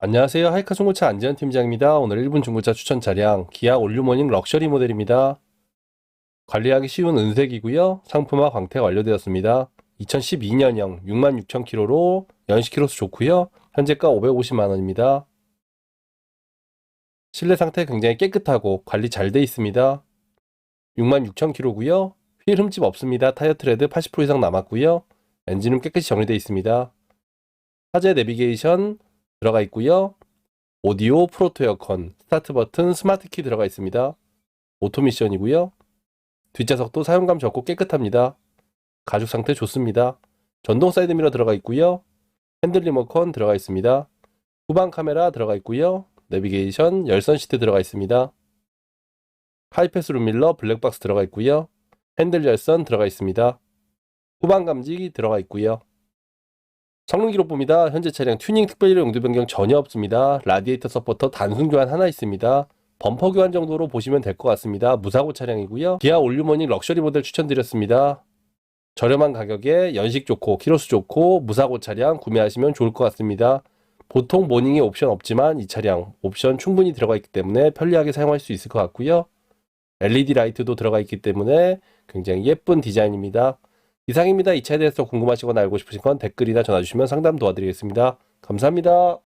안녕하세요. 하이카 중고차 안지현 팀장입니다. 오늘 1분 중고차 추천 차량 기아 올류모닝 럭셔리 모델입니다. 관리하기 쉬운 은색이고요. 상품화 광택 완료되었습니다. 2012년형 66,000km로 연식 키로수 좋고요. 현재가 550만 원입니다. 실내 상태 굉장히 깨끗하고 관리 잘 돼 있습니다. 66,000km고요. 휠 흠집 없습니다. 타이어 트레드 80% 이상 남았고요. 엔진은 깨끗이 정리되어 있습니다. 화재 내비게이션 들어가 있고요. 오디오, 프로토 에어컨, 스타트 버튼, 스마트 키 들어가 있습니다. 오토 미션이고요. 뒷좌석도 사용감 적고 깨끗합니다. 가죽 상태 좋습니다. 전동 사이드 미러 들어가 있고요. 핸들 리모컨 들어가 있습니다. 후방 카메라 들어가 있고요. 내비게이션, 열선 시트 들어가 있습니다. 하이패스 룸밀러 블랙박스 들어가 있고요. 핸들 열선 들어가 있습니다. 후방 감지 들어가 있고요. 성능 기록 봅니다. 현재 차량 튜닝 특별히로 용도 변경 전혀 없습니다. 라디에이터 서포터 단순 교환 하나 있습니다. 범퍼 교환 정도로 보시면 될 것 같습니다. 무사고 차량이고요. 기아 올류머닝 럭셔리 모델 추천드렸습니다. 저렴한 가격에 연식 좋고 키로수 좋고 무사고 차량 구매하시면 좋을 것 같습니다. 보통 모닝에 옵션 없지만 이 차량 옵션 충분히 들어가 있기 때문에 편리하게 사용할 수 있을 것 같고요. LED 라이트도 들어가 있기 때문에 굉장히 예쁜 디자인입니다. 이상입니다. 이 차에 대해서 궁금하시거나 알고 싶으신 건 댓글이나 전화 주시면 상담 도와드리겠습니다. 감사합니다.